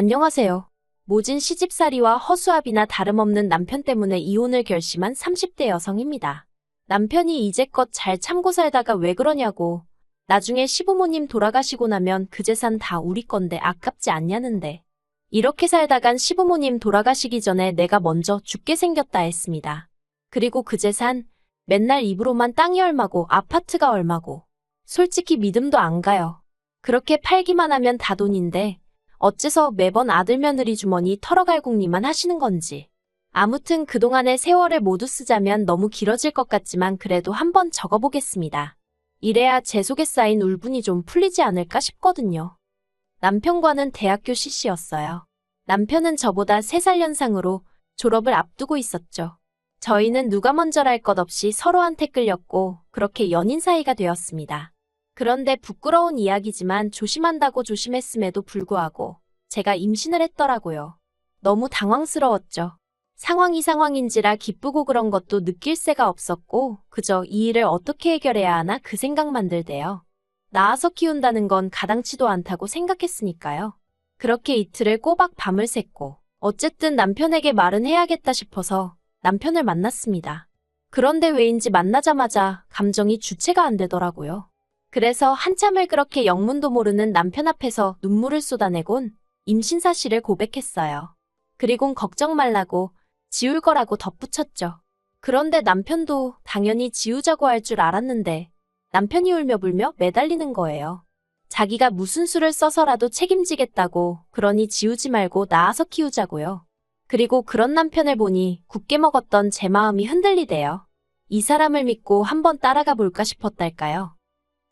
안녕하세요. 모진 시집살이와 허수아비나 다름없는 남편 때문에 이혼을 결심한 30대 여성입니다. 남편이 이제껏 잘 참고 살다가 왜 그러냐고. 나중에 시부모님 돌아가시고 나면 그 재산 다 우리 건데 아깝지 않냐는데. 이렇게 살다간 시부모님 돌아가시기 전에 내가 먼저 죽게 생겼다 했습니다. 그리고 그 재산 맨날 입으로만 땅이 얼마고 아파트가 얼마고. 솔직히 믿음도 안 가요. 그렇게 팔기만 하면 다 돈인데 어째서 매번 아들 며느리 주머니 털어갈궁리만 하시는 건지. 아무튼 그동안의 세월을 모두 쓰자면 너무 길어질 것 같지만 그래도 한번 적어보겠습니다. 이래야 제 속에 쌓인 울분이 좀 풀리지 않을까 싶거든요. 남편과는 대학교 CC였어요. 남편은 저보다 3살 연상으로 졸업을 앞두고 있었죠. 저희는 누가 먼저랄 것 없이 서로한테 끌렸고 그렇게 연인 사이가 되었습니다. 그런데 부끄러운 이야기지만 조심한다고 조심했음에도 불구하고 제가 임신을 했더라고요. 너무 당황스러웠죠. 상황이 상황인지라 기쁘고 그런 것도 느낄 새가 없었고 그저 이 일을 어떻게 해결해야 하나 그 생각만 들대요. 낳아서 키운다는 건 가당치도 않다고 생각했으니까요. 그렇게 이틀을 꼬박 밤을 샜고 어쨌든 남편에게 말은 해야겠다 싶어서 남편을 만났습니다. 그런데 왜인지 만나자마자 감정이 주체가 안 되더라고요. 그래서 한참을 그렇게 영문도 모르는 남편 앞에서 눈물을 쏟아내곤 임신 사실을 고백했어요. 그리곤 걱정 말라고 지울 거라고 덧붙였죠. 그런데 남편도 당연히 지우자고 할 줄 알았는데 남편이 울며 불며 매달리는 거예요. 자기가 무슨 수를 써서라도 책임지겠다고 그러니 지우지 말고 나아서 키우자고요. 그리고 그런 남편을 보니 굳게 먹었던 제 마음이 흔들리대요. 이 사람을 믿고 한번 따라가 볼까 싶었달까요.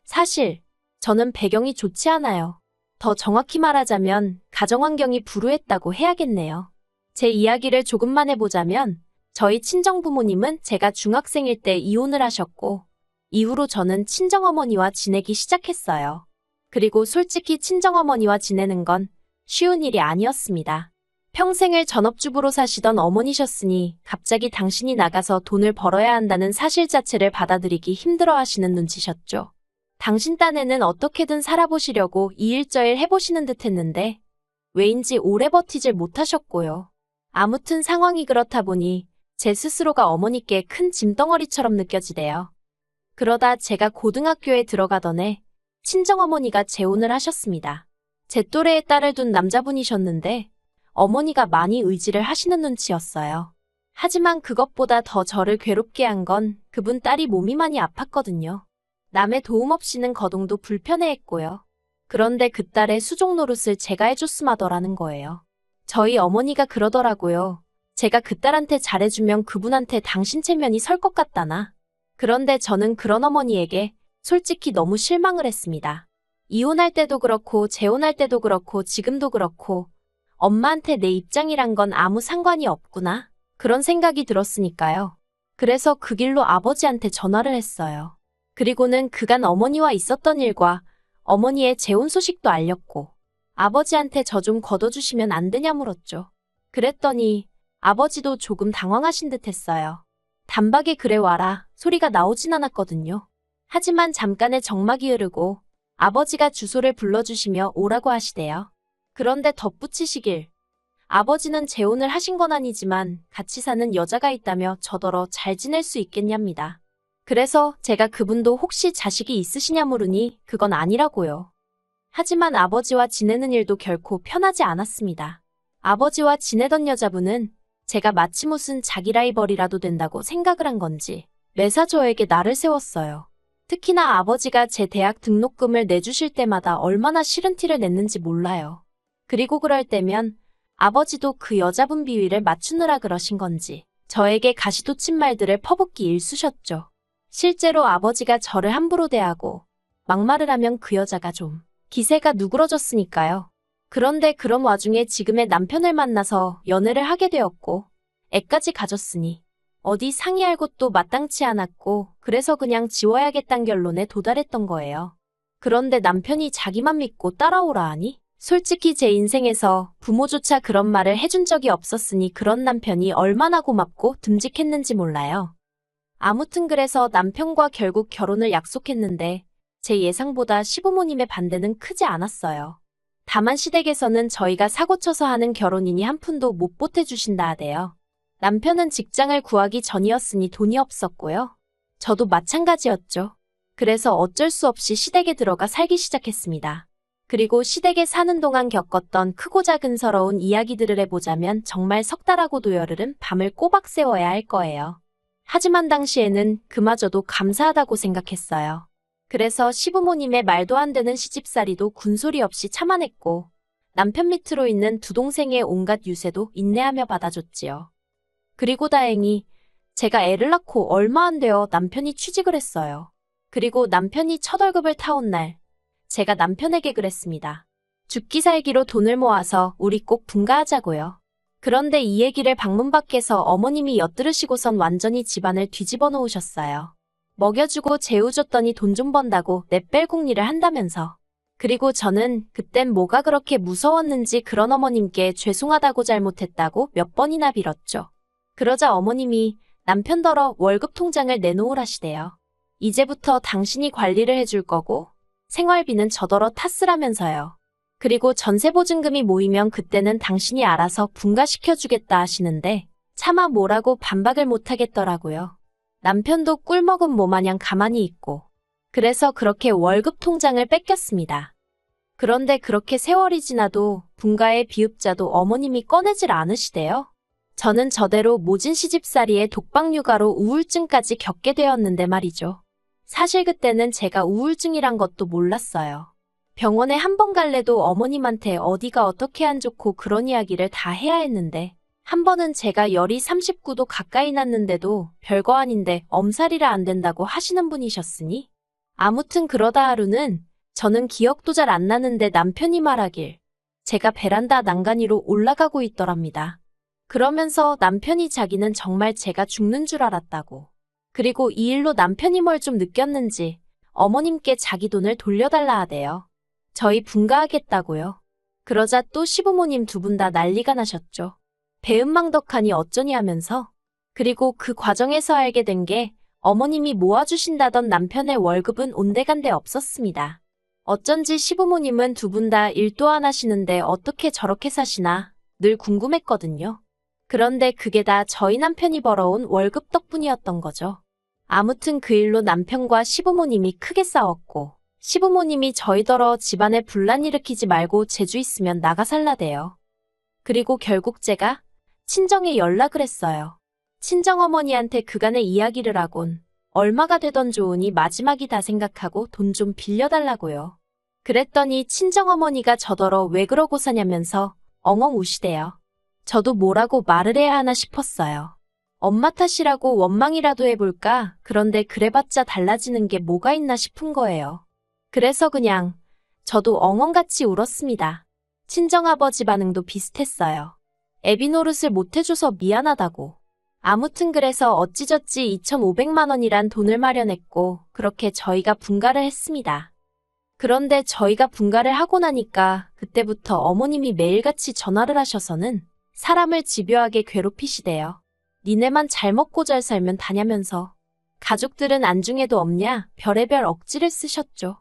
사실 저는 배경이 좋지 않아요. 더 정확히 말하자면 가정환경이 불우했다고 해야겠네요. 제 이야기를 조금만 해보자면 저희 친정부모님은 제가 중학생일 때 이혼을 하셨고 이후로 저는 친정어머니와 지내기 시작했어요. 그리고 솔직히 친정어머니와 지내는 건 쉬운 일이 아니었습니다. 평생을 전업주부로 사시던 어머니셨으니 갑자기 당신이 나가서 돈을 벌어야 한다는 사실 자체를 받아들이기 힘들어 하시는 눈치셨죠. 당신 딴에는 어떻게든 살아보시려고 이일저일 해보시는 듯 했는데 왜인지 오래 버티질 못하셨고요. 아무튼 상황이 그렇다 보니 제 스스로가 어머니께 큰 짐덩어리처럼 느껴지대요. 그러다 제가 고등학교에 들어가던 해 친정어머니가 재혼을 하셨습니다. 제 또래의 딸을 둔 남자분이셨는데 어머니가 많이 의지를 하시는 눈치였어요. 하지만 그것보다 더 저를 괴롭게 한 건 그분 딸이 몸이 많이 아팠거든요. 남의 도움 없이는 거동도 불편해했고요. 그런데 그 딸의 수족 노릇을 제가 해줬음 하더라는 거예요. 저희 어머니가 그러더라고요. 제가 그 딸한테 잘해주면 그분한테 당신 체면이 설 것 같다나. 그런데 저는 그런 어머니에게 솔직히 너무 실망을 했습니다. 이혼할 때도 그렇고 재혼할 때도 그렇고 지금도 그렇고 엄마한테 내 입장이란 건 아무 상관이 없구나. 그런 생각이 들었으니까요. 그래서 그 길로 아버지한테 전화를 했어요. 그리고는 그간 어머니와 있었던 일과 어머니의 재혼 소식도 알렸고 아버지한테 저 좀 걷어주시면 안 되냐 물었죠. 그랬더니 아버지도 조금 당황하신 듯 했어요. 단박에 그래 와라 소리가 나오진 않았거든요. 하지만 잠깐의 정막이 흐르고 아버지가 주소를 불러주시며 오라고 하시대요. 그런데 덧붙이시길. 아버지는 재혼을 하신 건 아니지만 같이 사는 여자가 있다며 저더러 잘 지낼 수 있겠냐입니다. 그래서 제가 그분도 혹시 자식이 있으시냐 물으니 그건 아니라고요. 하지만 아버지와 지내는 일도 결코 편하지 않았습니다. 아버지와 지내던 여자분은 제가 마치 무슨 자기 라이벌이라도 된다고 생각을 한 건지 매사 저에게 나를 세웠어요. 특히나 아버지가 제 대학 등록금을 내주실 때마다 얼마나 싫은 티를 냈는지 몰라요. 그리고 그럴 때면 아버지도 그 여자분 비위를 맞추느라 그러신 건지 저에게 가시돋친 말들을 퍼붓기 일쑤셨죠. 실제로 아버지가 저를 함부로 대하고 막말을 하면 그 여자가 좀 기세가 누그러졌으니까요. 그런데 그런 와중에 지금의 남편을 만나서 연애를 하게 되었고 애까지 가졌으니 어디 상의할 곳도 마땅치 않았고 그래서 그냥 지워야겠단 결론에 도달했던 거예요. 그런데 남편이 자기만 믿고 따라오라 하니 솔직히 제 인생에서 부모조차 그런 말을 해준 적이 없었으니 그런 남편이 얼마나 고맙고 듬직했는지 몰라요. 아무튼 그래서 남편과 결국 결혼을 약속했는데 제 예상보다 시부모님의 반대는 크지 않았어요. 다만 시댁에서는 저희가 사고쳐서 하는 결혼이니 한 푼도 못 보태주신다 하대요. 남편은 직장을 구하기 전이었으니 돈이 없었고요. 저도 마찬가지였죠. 그래서 어쩔 수 없이 시댁에 들어가 살기 시작했습니다. 그리고 시댁에 사는 동안 겪었던 크고 작은 서러운 이야기들을 해보자면 정말 석 달하고 도 열흘은 밤을 꼬박 세워야 할 거예요. 하지만 당시에는 그마저도 감사하다고 생각했어요. 그래서 시부모님의 말도 안 되는 시집살이도 군소리 없이 참아냈고 남편 밑으로 있는 두 동생의 온갖 유세도 인내하며 받아줬지요. 그리고 다행히 제가 애를 낳고 얼마 안 되어 남편이 취직을 했어요. 그리고 남편이 첫 월급을 타온 날 제가 남편에게 그랬습니다. 죽기 살기로 돈을 모아서 우리 꼭 분가하자고요. 그런데 이 얘기를 방문 밖에서 어머님이 엿들으시고선 완전히 집안을 뒤집어 놓으셨어요. 먹여주고 재워줬더니 돈 좀 번다고 내뺄궁리를 한다면서. 그리고 저는 그땐 뭐가 그렇게 무서웠는지 그런 어머님께 죄송하다고 잘못했다고 몇 번이나 빌었죠. 그러자 어머님이 남편더러 월급 통장을 내놓으라시대요. 이제부터 당신이 관리를 해줄 거고 생활비는 저더러 탓쓰라면서요. 그리고 전세보증금이 모이면 그때는 당신이 알아서 분가시켜주겠다 하시는데 차마 뭐라고 반박을 못하겠더라고요. 남편도 꿀먹은 모마냥 가만히 있고 그래서 그렇게 월급 통장을 뺏겼습니다. 그런데 그렇게 세월이 지나도 분가의 비읍자도 어머님이 꺼내질 않으시대요. 저는 저대로 모진 시집살이에 독박육아로 우울증까지 겪게 되었는데 말이죠. 사실 그때는 제가 우울증이란 것도 몰랐어요. 병원에 한 번 갈래도 어머님한테 어디가 어떻게 안 좋고 그런 이야기를 다 해야 했는데 한 번은 제가 열이 39도 가까이 났는데도 별거 아닌데 엄살이라 안 된다고 하시는 분이셨으니 아무튼 그러다 하루는 저는 기억도 잘 안 나는데 남편이 말하길 제가 베란다 난간위로 올라가고 있더랍니다. 그러면서 남편이 자기는 정말 제가 죽는 줄 알았다고. 그리고 이 일로 남편이 뭘 좀 느꼈는지 어머님께 자기 돈을 돌려달라 하대요. 저희 분가하겠다고요. 그러자 또 시부모님 두 분 다 난리가 나셨죠. 배은망덕하니 어쩌니 하면서. 그리고 그 과정에서 알게 된 게 어머님이 모아주신다던 남편의 월급은 온데간데 없었습니다. 어쩐지 시부모님은 두 분 다 일도 안 하시는데 어떻게 저렇게 사시나 늘 궁금했거든요. 그런데 그게 다 저희 남편이 벌어온 월급 덕분이었던 거죠. 아무튼 그 일로 남편과 시부모님이 크게 싸웠고 시부모님이 저희더러 집안에 분란 일으키지 말고 제주 있으면 나가 살라대요. 그리고 결국 제가 친정에 연락을 했어요. 친정어머니한테 그간의 이야기를 하곤 얼마가 되던 좋으니 마지막이다 생각하고 돈 좀 빌려달라고요. 그랬더니 친정어머니가 저더러 왜 그러고 사냐면서 엉엉 우시대요. 저도 뭐라고 말을 해야 하나 싶었어요. 엄마 탓이라고 원망이라도 해볼까? 그런데 그래봤자 달라지는 게 뭐가 있나 싶은 거예요. 그래서 그냥 저도 엉엉같이 울었습니다. 친정아버지 반응도 비슷했어요. 애비 노릇을 못해줘서 미안하다고. 아무튼 그래서 어찌저찌 2,500만 원이란 돈을 마련했고 그렇게 저희가 분가를 했습니다. 그런데 저희가 분가를 하고 나니까 그때부터 어머님이 매일같이 전화를 하셔서는 사람을 집요하게 괴롭히시대요. 니네만 잘 먹고 잘 살면 다냐면서 가족들은 안중에도 없냐 별의별 억지를 쓰셨죠.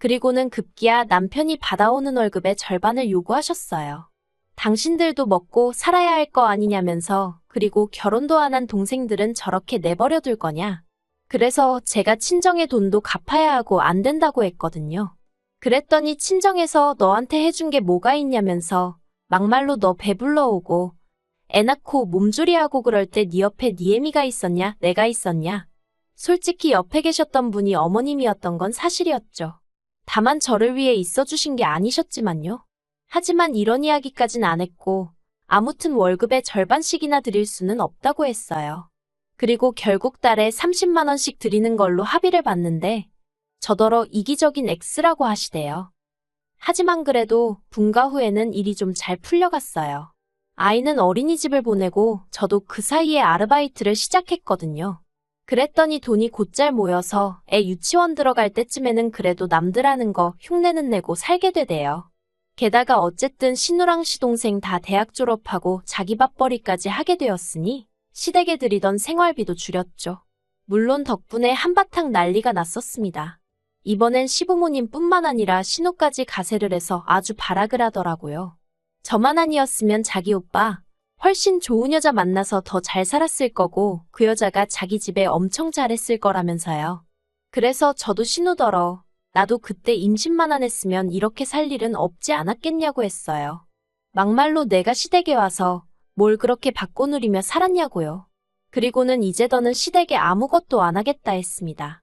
그리고는 급기야 남편이 받아오는 월급의 절반을 요구하셨어요. 당신들도 먹고 살아야 할 거 아니냐면서 그리고 결혼도 안 한 동생들은 저렇게 내버려 둘 거냐. 그래서 제가 친정의 돈도 갚아야 하고 안 된다고 했거든요. 그랬더니 친정에서 너한테 해준 게 뭐가 있냐면서 막말로 너 배불러 오고 애 낳고 몸조리하고 그럴 때 네 옆에 네 애미가 있었냐 내가 있었냐. 솔직히 옆에 계셨던 분이 어머님이었던 건 사실이었죠. 다만 저를 위해 있어주신 게 아니셨지만요. 하지만 이런 이야기까진 안 했고 아무튼 월급의 절반씩이나 드릴 수는 없다고 했어요. 그리고 결국 달에 30만 원씩 드리는 걸로 합의를 봤는데 저더러 이기적인 X라고 하시대요. 하지만 그래도 분가 후에는 일이 좀 잘 풀려갔어요. 아이는 어린이집을 보내고 저도 그 사이에 아르바이트를 시작했거든요. 그랬더니 돈이 곧잘 모여서 애 유치원 들어갈 때쯤에는 그래도 남들 하는 거 흉내는 내고 살게 되대요. 게다가 어쨌든 신우랑 시동생 다 대학 졸업하고 자기 밥벌이까지 하게 되었으니 시댁에 들이던 생활비도 줄였죠. 물론 덕분에 한바탕 난리가 났었습니다. 이번엔 시부모님 뿐만 아니라 신우까지 가세를 해서 아주 발악을 하더라고요. 저만 아니었으면 자기 오빠 훨씬 좋은 여자 만나서 더 잘 살았을 거고 그 여자가 자기 집에 엄청 잘했을 거라면서요. 그래서 저도 신우더러 나도 그때 임신만 안 했으면 이렇게 살 일은 없지 않았겠냐고 했어요. 막말로 내가 시댁에 와서 뭘 그렇게 받고 누리며 살았냐고요. 그리고는 이제 더는 시댁에 아무것도 안 하겠다 했습니다.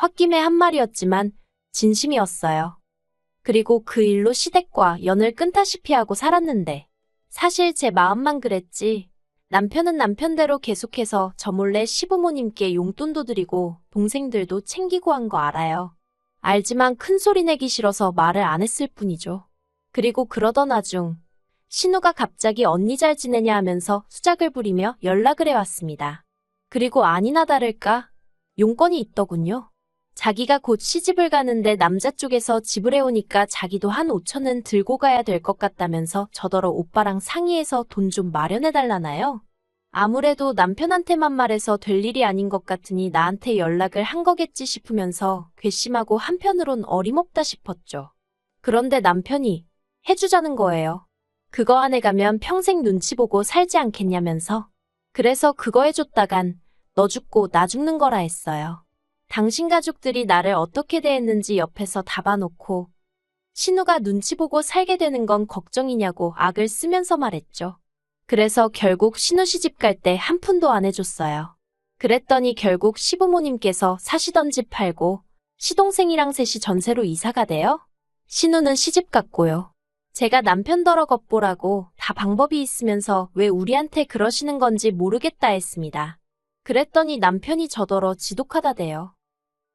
홧김에 한 말이었지만 진심이었어요. 그리고 그 일로 시댁과 연을 끊다시피 하고 살았는데 사실 제 마음만 그랬지 남편은 남편대로 계속해서 저 몰래 시부모님께 용돈도 드리고 동생들도 챙기고 한 거 알아요. 알지만 큰 소리 내기 싫어서 말을 안 했을 뿐이죠. 그리고 그러던 와중 신우가 갑자기 언니 잘 지내냐 하면서 수작을 부리며 연락을 해왔습니다. 그리고 아니나 다를까 용건이 있더군요. 자기가 곧 시집을 가는데 남자 쪽에서 집을 해오니까 자기도 한 5천은 들고 가야 될 것 같다면서 저더러 오빠랑 상의해서 돈 좀 마련해달라나요? 아무래도 남편한테만 말해서 될 일이 아닌 것 같으니 나한테 연락을 한 거겠지 싶으면서 괘씸하고 한편으론 어림없다 싶었죠. 그런데 남편이 해주자는 거예요. 그거 안에 가면 평생 눈치 보고 살지 않겠냐면서. 그래서 그거 해줬다간 너 죽고 나 죽는 거라 했어요. 당신 가족들이 나를 어떻게 대했는지 옆에서 다 봐놓고 신우가 눈치 보고 살게 되는 건 걱정이냐고 악을 쓰면서 말했죠. 그래서 결국 신우 시집 갈 때 한 푼도 안 해줬어요. 그랬더니 결국 시부모님께서 사시던 집 팔고 시동생이랑 셋이 전세로 이사가 돼요. 신우는 시집 갔고요. 제가 남편더러 겉보라고 다 방법이 있으면서 왜 우리한테 그러시는 건지 모르겠다 했습니다. 그랬더니 남편이 저더러 지독하다 대요.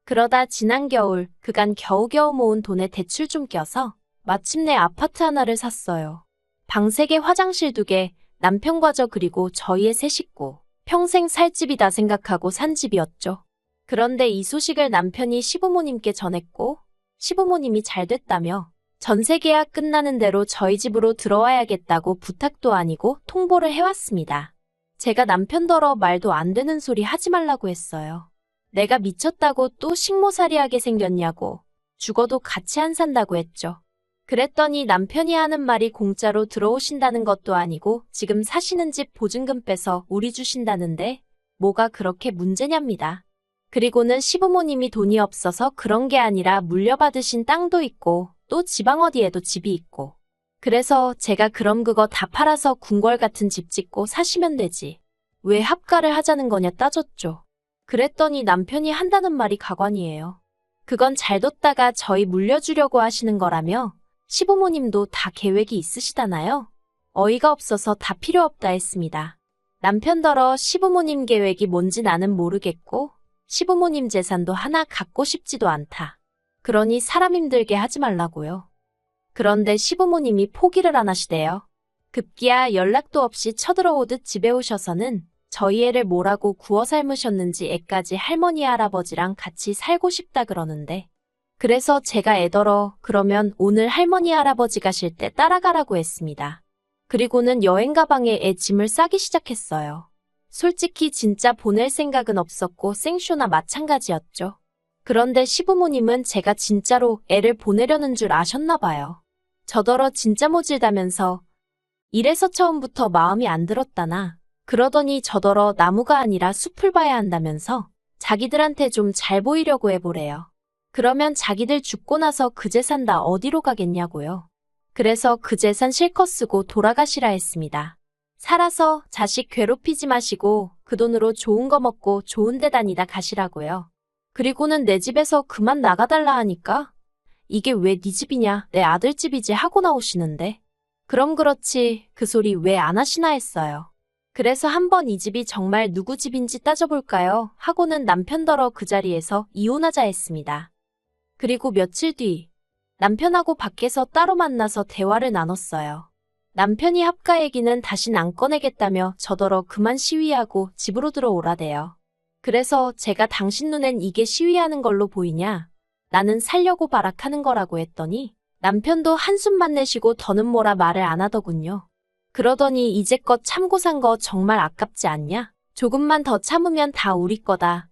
그러다 지난 겨울 그간 겨우겨우 모은 돈에 대출 좀 껴서 마침내 아파트 하나를 샀어요. 방 3개 화장실 2개 남편과 저 그리고 저희의 세 식구 평생 살 집이다 생각하고 산 집이었죠. 그런데 이 소식을 남편이 시부모님께 전했고 시부모님이 잘 됐다며 전세 계약 끝나는 대로 저희 집으로 들어와야겠다고 부탁도 아니고 통보를 해왔습니다. 제가 남편더러 말도 안 되는 소리 하지 말라고 했어요. 내가 미쳤다고 또 식모살이하게 생겼냐고 죽어도 같이 안 산다고 했죠. 그랬더니 남편이 하는 말이 공짜로 들어오신다는 것도 아니고 지금 사시는 집 보증금 빼서 우리 주신다는데 뭐가 그렇게 문제냐입니다. 그리고는 시부모님이 돈이 없어서 그런 게 아니라 물려받으신 땅도 있고 또 지방 어디에도 집이 있고 그래서 제가 그럼 그거 다 팔아서 궁궐 같은 집 짓고 사시면 되지. 왜 합가를 하자는 거냐 따졌죠. 그랬더니 남편이 한다는 말이 가관이에요. 그건 잘 뒀다가 저희 물려주려고 하시는 거라며 시부모님도 다 계획이 있으시다나요? 어이가 없어서 다 필요 없다 했습니다. 남편더러 시부모님 계획이 뭔지 나는 모르겠고 시부모님 재산도 하나 갖고 싶지도 않다. 그러니 사람 힘들게 하지 말라고요. 그런데 시부모님이 포기를 안 하시대요. 급기야 연락도 없이 쳐들어오듯 집에 오셔서는 저희 애를 뭐라고 구워 삶으셨는지 애까지 할머니 할아버지랑 같이 살고 싶다 그러는데 그래서 제가 애더러 그러면 오늘 할머니 할아버지 가실 때 따라가라고 했습니다. 그리고는 여행 가방에 애 짐을 싸기 시작했어요. 솔직히 진짜 보낼 생각은 없었고 생쇼나 마찬가지였죠. 그런데 시부모님은 제가 진짜로 애를 보내려는 줄 아셨나 봐요. 저더러 진짜 모질다면서 이래서 처음부터 마음이 안 들었다나 그러더니 저더러 나무가 아니라 숲을 봐야 한다면서 자기들한테 좀 잘 보이려고 해보래요. 그러면 자기들 죽고 나서 그 재산 다 어디로 가겠냐고요. 그래서 그 재산 실컷 쓰고 돌아가시라 했습니다. 살아서 자식 괴롭히지 마시고 그 돈으로 좋은 거 먹고 좋은 데 다니다 가시라고요. 그리고는 내 집에서 그만 나가달라 하니까 이게 왜 네 집이냐 내 아들 집이지 하고 나오시는데 그럼 그렇지 그 소리 왜 안 하시나 했어요. 그래서 한번 이 집이 정말 누구 집인지 따져볼까요? 하고는 남편더러 그 자리에서 이혼하자 했습니다. 그리고 며칠 뒤 남편하고 밖에서 따로 만나서 대화를 나눴어요. 남편이 합가 얘기는 다신 안 꺼내겠다며 저더러 그만 시위하고 집으로 들어오라대요. 그래서 제가 당신 눈엔 이게 시위하는 걸로 보이냐? 나는 살려고 발악하는 거라고 했더니 남편도 한숨만 내쉬고 더는 뭐라 말을 안 하더군요. 그러더니 이제껏 참고 산 거 정말 아깝지 않냐? 조금만 더 참으면 다 우리 거다.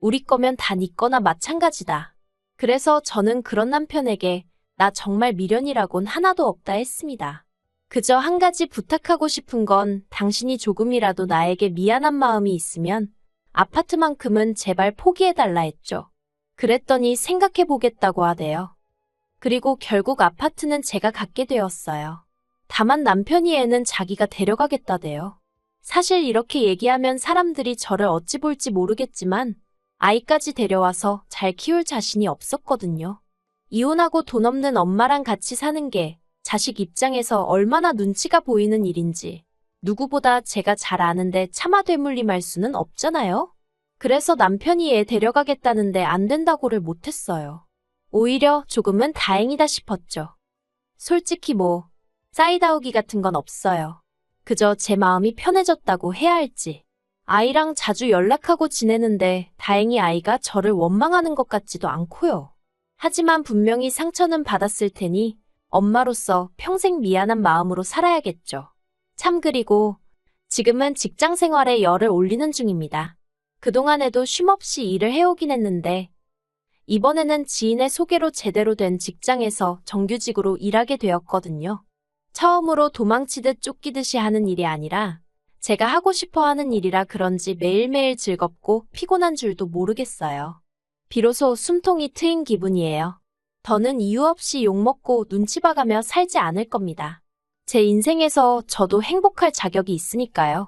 우리 거면 다 네 거나 마찬가지다. 그래서 저는 그런 남편에게 나 정말 미련이라곤 하나도 없다 했습니다. 그저 한 가지 부탁하고 싶은 건 당신이 조금이라도 나에게 미안한 마음이 있으면 아파트만큼은 제발 포기해달라 했죠. 그랬더니 생각해보겠다고 하대요. 그리고 결국 아파트는 제가 갖게 되었어요. 다만 남편이 애는 자기가 데려가겠다대요. 사실 이렇게 얘기하면 사람들이 저를 어찌 볼지 모르겠지만 아이까지 데려와서 잘 키울 자신이 없었거든요. 이혼하고 돈 없는 엄마랑 같이 사는 게 자식 입장에서 얼마나 눈치가 보이는 일인지 누구보다 제가 잘 아는데 차마 되물림할 수는 없잖아요. 그래서 남편이 애 데려가겠다는데 안 된다고를 못했어요. 오히려 조금은 다행이다 싶었죠. 솔직히 뭐 사이다우기 같은 건 없어요. 그저 제 마음이 편해졌다고 해야 할지. 아이랑 자주 연락하고 지내는데 다행히 아이가 저를 원망하는 것 같지도 않고요. 하지만 분명히 상처는 받았을 테니 엄마로서 평생 미안한 마음으로 살아야겠죠. 참 그리고 지금은 직장 생활에 열을 올리는 중입니다. 그동안에도 쉼없이 일을 해오긴 했는데 이번에는 지인의 소개로 제대로 된 직장에서 정규직으로 일하게 되었거든요. 처음으로 도망치듯 쫓기듯이 하는 일이 아니라 제가 하고 싶어 하는 일이라 그런지 매일매일 즐겁고 피곤한 줄도 모르겠어요. 비로소 숨통이 트인 기분이에요. 더는 이유 없이 욕먹고 눈치 봐가며 살지 않을 겁니다. 제 인생에서 저도 행복할 자격이 있으니까요.